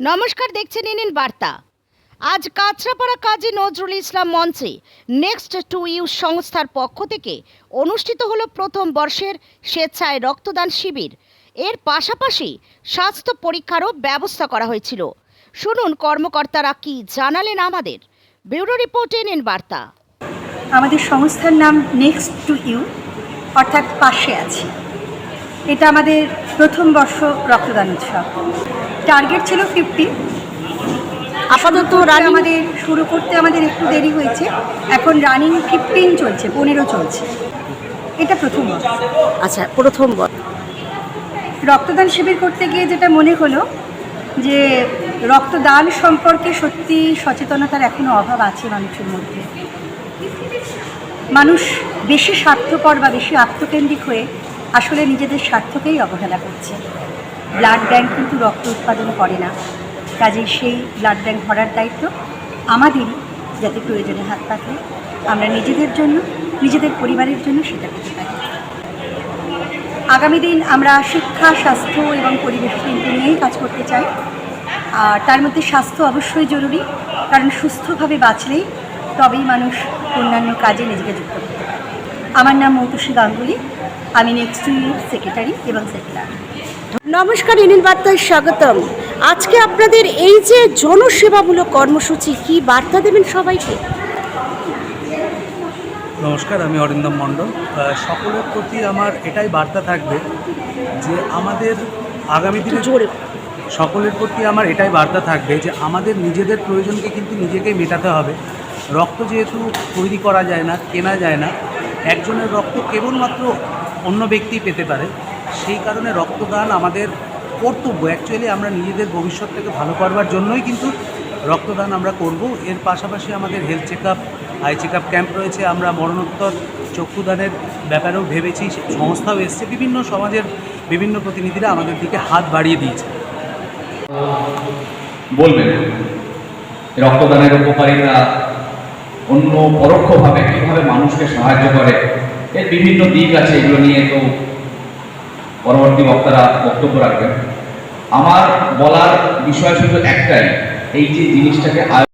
নমস্কার, দেখছেন নিন বার্তা। আজ কাঁচরাপাড়া কাজী নজরুল ইসলাম মঞ্চে নেক্সট টু ইউ সংস্থার পক্ষ থেকে অনুষ্ঠিত হলো প্রথম বর্ষের স্বেচ্ছায় রক্তদান শিবির। এর পাশাপাশি স্বাস্থ্য পরীক্ষারও ব্যবস্থা করা হয়েছিল। শুনুন, কর্মকর্তারা কি জানালেন আমাদের। ব্যুরো রিপোর্টে নিন বার্তা। আমাদের সংস্থার নাম নেক্সট টু ইউ অর্থাৎ পাশে আছি। এটা আমাদের প্রথম বর্ষ রক্তদান উৎসব। টার্গেট ছিল ফিফটি আপাতত আমাদের শুরু করতে আমাদের একটু দেরি হয়েছে। এখন রানিং ফিফটিন চলছে পনেরো চলছে। এটা প্রথম বর্ষ। আচ্ছা প্রথম বর্ষ। রক্তদান শিবির করতে গিয়ে যেটা মনে হলো যে রক্তদান সম্পর্কে সত্যি সচেতনতার এখনও অভাব আছে মানুষের মধ্যে। মানুষ বেশি স্বার্থপর বা বেশি আত্মকেন্দ্রিক হয়ে আসলে নিজেদের স্বার্থকেই অবহেলা করছে। ব্লাড ব্যাংক কিন্তু রক্ত উৎপাদন করে না। কাজেই সেই ব্লাড ব্যাংক ভরার দায়িত্ব আমাদেরই, যাতে প্রয়োজনে হাত পাতলে আমরা নিজেদের জন্য, নিজেদের পরিবারের জন্য সেটা করতে পারি। আগামী দিন আমরা শিক্ষা, স্বাস্থ্য এবং পরিবেশ তিনটে নিয়েই কাজ করতে চাই। আর তার মধ্যে স্বাস্থ্য অবশ্যই জরুরি, কারণ সুস্থভাবে বাঁচলেই তবেই মানুষ অন্যান্য কাজে নিজেকে যুক্ত করতে পারে। আমার নাম মৌতুষী গাঙ্গুলি। আমি নেক্সট ইউর সেক্রেটারি এবং সেক্রেটারি নমস্কার ইনিন বার্তায় স্বাগতম। আজকে আপনাদের এই যে জনসেবামূলক কর্মসূচি কি বার্তা দেবেন সবাইকে? নমস্কার আমি অরিন্দম মণ্ডল। সকলের প্রতি আমার এটাই বার্তা থাকবে যে আমাদের আগামী দিনে জোরে। সকলের প্রতি আমার এটাই বার্তা থাকবে যে আমাদের নিজেদের প্রয়োজনকে কিন্তু নিজেকেই মেটাতে হবে। রক্ত যেহেতু তৈরি করা যায় না কেনা যায় না একজনের রক্ত কেবলমাত্র অন্য ব্যক্তি পেতে পারে। সেই কারণে রক্তদান আমাদের কর্তব্য। অ্যাকচুয়ালি আমরা নিজেদের ভবিষ্যৎটাকে ভালো করবার জন্যই কিন্তু রক্তদান আমরা করব। এর পাশাপাশি আমাদের health check up eye check up camp রয়েছে। আমরা মরণোত্তর, চক্ষুদানের ব্যাপারেও ভেবেছি। সংস্থাও এসছে। বিভিন্ন সমাজের বিভিন্ন প্রতিনিধিরা আমাদের দিকে হাত বাড়িয়ে দিয়েছে। বলবেন, রক্তদানের উপকারিতা অন্য পরোক্ষভাবে কীভাবে মানুষকে সাহায্য করে? এর বিভিন্ন দিক আছে, এগুলো নিয়ে তো পরবর্তী বক্তারা বক্তব্য রাখবেন। আমার বলার বিষয় শুধু একটাই, এই যে জিনিসটাকে